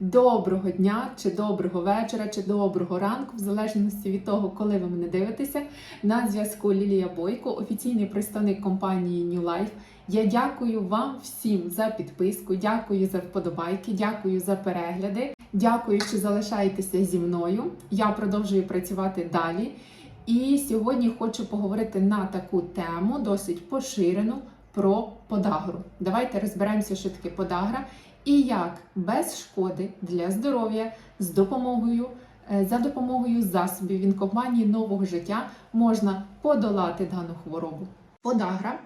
Доброго дня, чи доброго вечора, чи доброго ранку, в залежності від того, коли ви мене дивитеся. На зв'язку Лілія Бойко, офіційний представник компанії New Life. Я дякую вам всім за підписку, дякую за вподобайки, дякую за перегляди. Дякую, що залишаєтеся зі мною. Я продовжую працювати далі. І сьогодні хочу поговорити на таку тему, досить поширену, про подагру. Давайте розберемося, що таке подагра і як без шкоди для здоров'я з допомогою. е, За допомогою засобів від компанії нового життя можна подолати дану хворобу. Подагра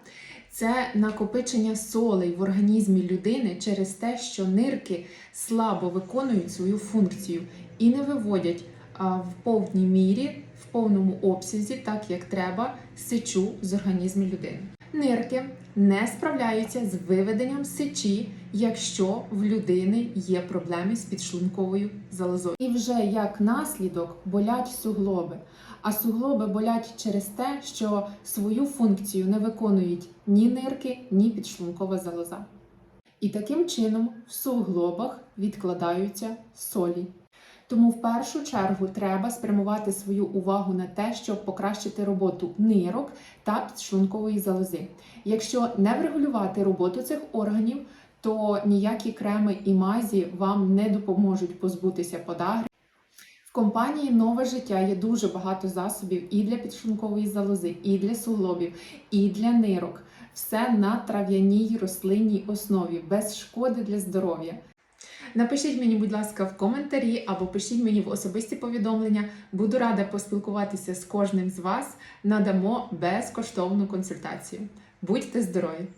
це накопичення солей в організмі людини через те, що нирки слабо виконують свою функцію і не виводять в повній мірі, в повному обсязі, так як треба, сечу з організму людини. Нирки не справляються з виведенням сечі, якщо в людини є проблеми з підшлунковою залозою. І вже як наслідок болять суглоби. А суглоби болять через те, що свою функцію не виконують ні нирки, ні підшлункова залоза. І таким чином в суглобах відкладаються солі. Тому в першу чергу треба спрямувати свою увагу на те, щоб покращити роботу нирок та підшлункової залози. Якщо не врегулювати роботу цих органів, то ніякі креми і мазі вам не допоможуть позбутися подагри. В компанії Нове життя є дуже багато засобів і для підшлункової залози, і для суглобів, і для нирок. Все на трав'яній рослинній основі, без шкоди для здоров'я. Напишіть мені, будь ласка, в коментарі або пишіть мені в особисті повідомлення. Буду рада поспілкуватися з кожним з вас. Надамо безкоштовну консультацію. Будьте здорові!